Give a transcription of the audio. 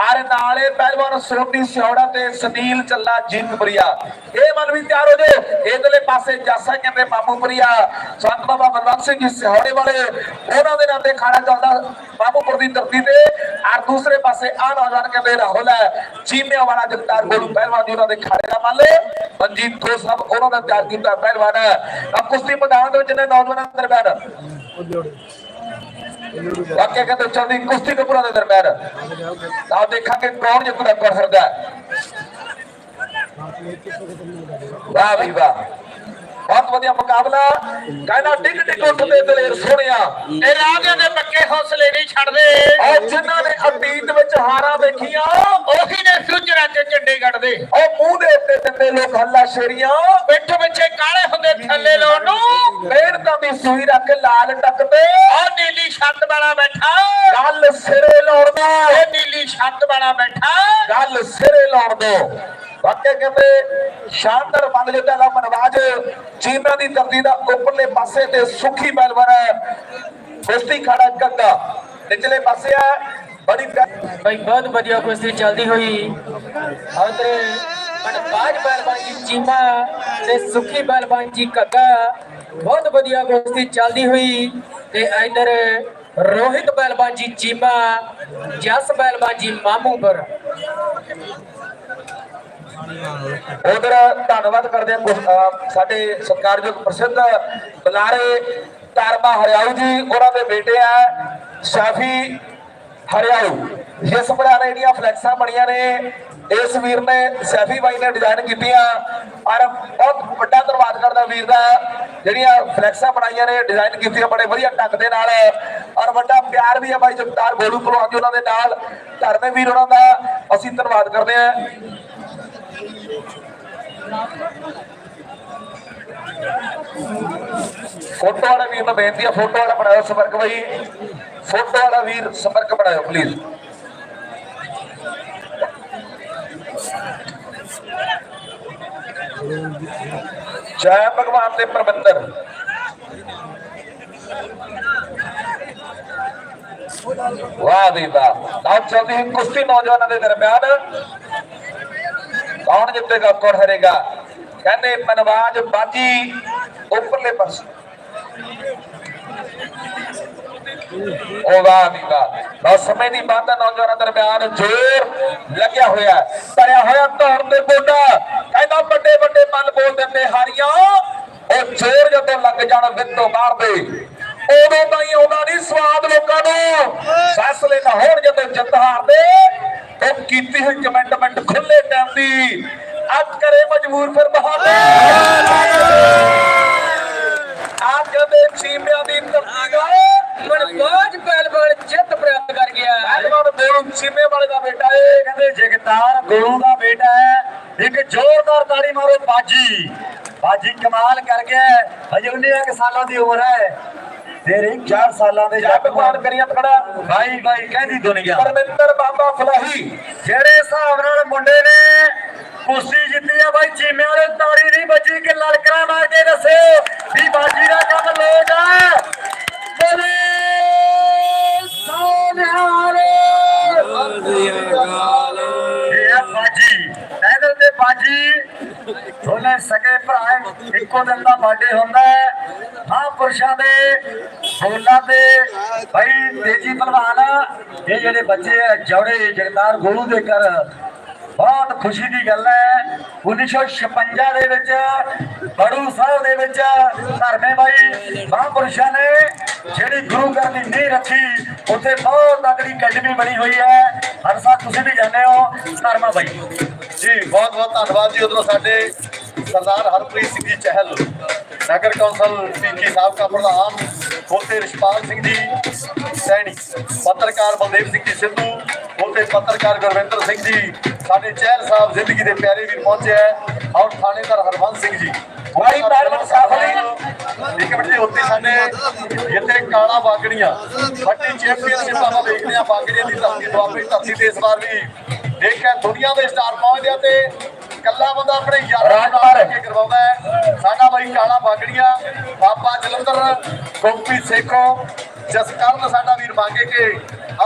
ਆਰੇ ਨਾਲੇ ਪਹਿਲਵਾਨ ਸੋਢੀ ਸਿਉੜਾ ਤੇ ਸੁਨੀਲ ਚੱਲਾ ਜੀਤਪੁਰੀਆ ਇਹ ਮਨ ਵੀ ਤਿਆਰ ਹੋ ਜੇ। ਇਧਰਲੇ ਪਾਸੇ ਜਾਸਾ ਕਹਿੰਦੇ ਮਾਮੂਪੁਰੀਆ ਸੰਤ ਬਾਬਾ ਬਲਵੰਤ ਸਿੰਘ ਜੀ ਸਿਉੜੇ ਵਾਲੇ, ਉਹਨਾਂ ਦੇ ਨਾਂ ਤੇ ਖਾਣਾ ਚੱਲਦਾ ਮਾਮੂਪੁਰ ਦੀ ਧਰਤੀ ਤੇ। ਆਰ ਦੂਸਰੇ ਪਾਸੇ ਆ ਨੌਜਵਾਨ ਕਹਿੰਦੇ ਰਾਹੁਲ ਹੈ। ਚੀਮਿਆਂ ਵਾਲਾ ਜਗਤਾਰ ਗੋਲੂ ਪਹਿਲਵਾਨ ਜੀ ਉਹਨਾਂ ਦੇ ਖਾਣੇ ਦਾ ਮੰਨ ਲੈ। ਮਨਜੀਤ ਤੋਂ ਸਭ ਉਹਨਾਂ ਦਾ ਤਿਆਰ ਕੀਤਾ ਪਹਿਲਵਾਨ। ਹੈ ਕੁਸ਼ਤੀ ਮੈਦਾਨ ਦੇ ਵਿੱਚ ਨੇ ਨੌਜਵਾਨਾਂ ਦਰਮਿਆਨ। ਵਾਕਿਆ ਕਹਿੰਦੇ ਚਲਦੀ ਕੁਸ਼ਤੀ ਕਪੂਰਾਂ ਦੇ ਦਰਮਿਆਨ। ਆਹ ਦੇਖਾਂਗੇ ਕੌਣ ਜਿੱਤਦਾ ਕਰ ਸਕਦਾ। ਵਾਹ ਵੀ ਵਾਹ। ਬਹੁਤ ਵਧੀਆ ਮੁਕਾਬਲਾ। ਕਹਿੰਦਾ ਡਿੱਗ ਡਿੱਗ ਉੱਠਦੇ ਦਲੇਰ ਸੋਹਣਿਆ। ਇਹ ਰਾਜਿਆਂ ਦੇ ਪੱਕੇ ਹੌਸਲੇ ਨਹੀਂ ਛੱਡਦੇ। ਔਰ ਜਿਨ੍ਹਾਂ ਨੇ ਅਤੀਤ ਵਿੱਚ ਹਾਰਾਂ ਵੇਖੀਆਂ ਉਹੀ ਨੇ ਫਿਊਚਰਾਂ 'ਚ ਝੰਡੇ ਕੱਢਦੇ ਉਹ ਮੂੰਹ ਦੇ ਉੱਤੇ ਦਿੰਦੇ ਲੋਕ ਹੱਲਾ ਸ਼ੇਰੀਆਂ ਪਿੱਠ ਪਿੱਛੇ ਕਾਲੇ ਹੁੰਦੇ ਥੱਲੇ ਲਾਉਣ ਨੂੰ। ਮਿਹਨਤਾਂ ਦੀ ਸੂਈ ਰੱਖ ਲਾਲ ਟੱਕਦੇ ਉਹ ਛੱਤ ਵਾਲਾ ਬੈਠਾ। ਗੱਲ ਸਿਰੇ ਲਾਉਣ ਦਾ। ਇਹ ਨੀਲੀ ਛੱਤ ਵਾਲਾ ਬੈਠਾ। ਗੱਲ ਸਿਰੇ ਲਾਉਣ ਦੋ। ਵਾਕਿਆ ਕਹਿੰਦੇ ਸ਼ਾਨਦਾਰ ਬੰਦ ਜਿੱਤਾ ਦਾ ਮਨਵਾਜ ਚੀਮਿਆਂ ਦੀ ਧਰਤੀ ਦਾ ਉੱਪਰਲੇ ਪਾਸੇ ਤੇ ਸੁਖੀ ਪਹਿਲਵਾਨ ਹੈ। ਕੁਸ਼ਤੀ ਖਾੜਾ ਗੱਗਾ ਨਿਚਲੇ ਪਾਸੇ ਹੈ ਬੜੀ ਭਾਈ ਬਹੁਤ ਵਧੀਆ ਕੁਸ਼ਤੀ ਚੱਲਦੀ ਹੋਈ। ਉਧਰ ਮਨਪਾਜ ਪਹਿਲਵਾਨ ਜੀ ਚੀਮਾ ਤੇ ਸੁਖੀ ਪਹਿਲਵਾਨ ਜੀ ਕੱਗਾ ਬਹੁਤ ਵਧੀਆ ਕੁਸ਼ਤੀ ਚੱਲਦੀ ਹੋਈ। ਤੇ ਇਧਰ ਰੋਹਿਤ ਪਹਿਲਵਾਨ ਜੀ ਚੀਮਾ, ਜਸ ਪਹਿਲਵਾਨ ਜੀ ਮਾਮੂਪੁਰ ਉਧਰ ਧੰਨਵਾਦ ਕਰਦੇ ਹਾਂ ਸਾਡੇ ਸਤਿਕਾਰਯੋਗ ਪ੍ਰਸਿੱਧ ਬੁਲਾਰੇ ਧਰਮਾ ਹਰਿਆਊ ਜੀ, ਉਹਨਾਂ ਦੇ ਬੇਟੇ ਆ, ਸ਼ਾਫੀ ਹਰਿਆਊ। ਜਿਸ ਬਣਾ ਨੇ ਜਿਹੜੀਆਂ ਫਲੈਕਸਾਂ ਬਣੀਆਂ ਨੇ, ਇਸ ਵੀਰ ਨੇ ਸੈਫੀ ਬਾਈ ਨੇ ਡਿਜ਼ਾਈਨ ਕੀਤੀਆਂ। ਔਰ ਬਹੁਤ ਵੱਡਾ ਧੰਨਵਾਦ ਕਰਦਾ ਵੀਰ ਦਾ। ਜਿਹੜੀਆਂ ਫਲੈਕਸਾਂ ਬਣਾਈਆਂ ਨੇ ਡਿਜ਼ਾਈਨ ਕੀਤੀਆਂ ਬੜੇ ਵਧੀਆ ਢੰਗ ਦੇ ਨਾਲ। ਔਰ ਵੱਡਾ ਪਿਆਰ ਵੀ ਹੈ ਬਾਈ ਜਗਤਾਰ ਗੋਲੂ ਭਲਵਾਨ ਜੀ ਉਹਨਾਂ ਦੇ ਨਾਲ। ਧਰਮੇ ਵੀਰ ਉਹਨਾਂ ਦਾ। ਅਸੀਂ ਧੰਨਵਾਦ ਕਰਦੇ ਹਾਂ। ਫੋਟੋ ਵਾਲਾ ਵੀਰ ਨੂੰ ਬੇਨਤੀ ਹੈ, ਫੋਟੋ ਵਾਲਾ ਬਣਾਓ ਸੰਪਰਕ ਬਾਈ। ਫੋਟੋ ਵਾਲਾ ਵੀਰ ਸੰਪਰਕ ਬਣਾਓ ਪਲੀਜ਼ ਜੈ ਭਗਵਾਨ ਦੇ ਪ੍ਰਬੰਧਰ ਵਾਹ ਦੀ ਵਾਹ। ਤਾਂ ਚਲਦੀ ਹੈ ਕੁਸ਼ਤੀ ਨੌਜਵਾਨਾਂ ਦੇ ਦਰਮਿਆਨ ਕੌਣ ਜਿੱਤੇਗਾ, ਕੌਣ ਹਰੇਗਾ? ਕਹਿੰਦੇ ਮਨਵਾਜ ਬਾਜੀ ਉੱਪਰਲੇ ਪਾਸੇ। ਉਹ ਵਾਹ ਦੀ ਵਾਹ। ਬਹੁਤ ਸਮੇਂ ਦੀ ਬਾਤ ਨੌਜਵਾਨਾਂ ਦਰਮਿਆਨ ਜ਼ੋਰ ਲੱਗਿਆ ਹੋਇਆ ਭਰਿਆ ਹੋਇਆ ਧੌਣ ਤੇ ਗੋਡਾ। ਬੋਲ ਦਿੰਦੇ ਹਾਰੀਆਂ ਉਹ ਜ਼ੋਰ ਜਦੋਂ ਲੱਗ ਜਾਣ ਵਿੱਤੋਂ ਮਾਰਦੇ ਉਦੋਂ ਤਾਂ ਹੀ ਆਉਂਦਾ ਨਹੀਂ ਸਵਾਦ ਲੋਕਾਂ ਨੂੰ ਫੈਸਲੇ ਨਾ ਹੋਣ ਜਦੋਂ ਜਿੱਤ ਹਾਰਦੇ। ਉਹ ਕੀਤੀ ਹੋਈ ਕਮੈਂਟਮੈਂਟ ਖੁੱਲੇ ਟਾਈਮ ਦੀ ਅੱਜ ਕਰੇ ਮਜਬੂਰ ਫਿਰ ਬਹਾਨੇ ਅੱਜ ਦੇ ਚੀਮਿਆਂ ਦੀ ਧਰਤੀ ਮਨਪਾਜ ਪਹਿਲਵਾਨ ਜਿੱਤ ਪ੍ਰਾਪਤ ਕਰ ਗਿਆ। ਪਹਿਲਵਾਨ ਗੋਲੂ ਚੀਮੇ ਵਾਲੇ ਦਾ ਬੇਟਾ ਏ ਕਹਿੰਦੇ ਜਗਤਾਰ ਗੁਰੂ ਦਾ ਬੇਟਾ ਹੈ। ਇੱਕ ਜ਼ੋਰਦਾਰ ਤਾੜੀ ਮਾਰੋ ਬਾਜੀ। ਬਾਜੀ ਕਮਾਲ ਕਰ ਗਿਆ। ਹਜੇ 19 ਕੁ ਸਾਲਾਂ ਦੀ ਉਮਰ ਹੈ। ਤੇਰੇ 4 ਸਾਲਾਂ ਦੇ ਜੈ ਭਗਵਾਨ ਕਰੀਆਂ ਤਕੜਾ। ਭਾਈ ਭਾਈ ਕਹਿੰਦੀ ਦੁਨੀਆ। ਪਰਮਿੰਦਰ ਬਾਬਾ ਫਲਾਹੀ। ਜਿਹੜੇ ਹਿਸਾਬ ਨਾਲ ਮੁੰਡੇ ਨੇ ਕੁਸ਼ਤੀ ਜਿੱਤੀ ਆ ਬਾਈ ਚੀਮਿਆਂ ਵਾਲੇ ਤਾੜੀ ਨਹੀਂ ਵੱਜੀ ਕਿ ਲਲਕਰਾ ਬਾਜੀ। ਦੋਨੇ ਸਕੇ ਭਰਾ ਇੱਕੋ ਦਿਨ ਦਾ ਬਰਥਡੇ ਹੁੰਦਾ ਹੈ। ਮਹਾਂਪੁਰਸ਼ਾਂ ਦੇ ਫੋਲਾਂ ਤੇ ਭਾਈ ਤੇਜੀ ਪਹਿਲਵਾਨ ਇਹ ਜਿਹੜੇ ਬੱਚੇ ਆ, ਜੋੜੇ ਜਗਤਾਰ ਗੁਰੂ ਦੇ ਘਰ। ਬਹੁਤ ਖੁਸ਼ੀ ਦੀ ਗੱਲ ਹੈ। 1956 ਦੇ ਵਿੱਚ, ਬੜੂ ਸਾਹਿਬ ਦੇ ਵਿੱਚ ਧਰਮੇ ਬਾਈ ਮਹਾਂਪੁਰਸ਼ਾਂ ਨੇ ਜਿਹੜੀ ਗੁਰੂ ਘਰ ਦੀ ਨੀਂਹ ਰੱਖੀ, ਉੱਥੇ ਬਹੁਤ ਤਕੜੀ ਅਕੈਡਮੀ ਬਣੀ ਹੋਈ ਹੈ। ਹਰ ਸਾਲ ਤੁਸੀਂ ਵੀ ਜਾਂਦੇ ਹੋ ਧਰਮਾ ਬਾਈ। ਜੀ ਬਹੁਤ ਬਹੁਤ ਧੰਨਵਾਦ ਜੀ ਉਧਰੋਂ ਸਾਡੇ ਸਰਦਾਰ ਹਰਪ੍ਰੀਤ ਸਿੰਘ ਜੀ ਚਹਿਲ ਨਗਰ ਕੌਂਸਲ ਪੀਕੀ ਸਾਬਕਾ ਪ੍ਰਧਾਨ ਉਥੇ ਰਿਸ਼ਪਾਲ ਸਿੰਘ ਜੀ ਸੈਣੀ ਪੱਤਰਕਾਰ ਬਲਦੇਵ ਸਿੰਘ ਜੀ ਸਿੱਧੂ ਉਥੇ ਪੱਤਰਕਾਰ ਗੁਰਵਿੰਦਰ ਸਿੰਘ ਜੀ ਸਾਡੇ ਚਹਿਲ ਸਾਹਿਬ ਜ਼ਿੰਦਗੀ ਦੇ ਪਿਆਰੇ ਵੀਰ ਪਹੁੰਚੇ ਹੈ ਔਰ ਥਾਣੇਦਾਰ ਹਰਵੰਸ ਸਿੰਘ ਜੀ। ਭਾਈ ਪਹਿਲਵਾਨ ਸਾਫ਼ ਅਲੀ ਇੱਕ ਮਿੰਟ ਜੀ ਉੱਤੇ ਸਾਡੇ ਜਿੱਥੇ ਕਾਲਾ ਬਾਗੜੀਆਂ ਵੱਡੀ ਚੈਂਪੀਅਨਸ਼ਿਪ ਆਪਾਂ ਦੇਖਦੇ ਆ ਬਾਗੜੀਆਂ ਦੀ ਧਰਤੀ ਦੁਆਬੇ ਦੀ ਧਰਤੀ ਤੇ ਇਸ ਵਾਰ ਵੀ ਦੇਖਿਆ ਦੁਨੀਆ ਦੇ ਸਟਾਰ ਪਹੁੰਚਦੇ ਆ ਤੇ ਕੱਲਾ ਬੰਦਾ ਆਪਣੇ ਯਾਰਾਂ ਨਾਲ। ਕੇ ਕਰਵਾਉਂਦਾ ਹੈ ਸਾਡਾ ਬਾਈ ਕਾਲਾ ਬਾਗੜੀਆਂ ਬਾਬਾ ਜਲੰਧਰ ਗੋਪੀ ਸੇਖੋ ਜਸਕਰਨ ਸਾਡਾ ਵੀਰ ਮੰਗੇ ਕੇ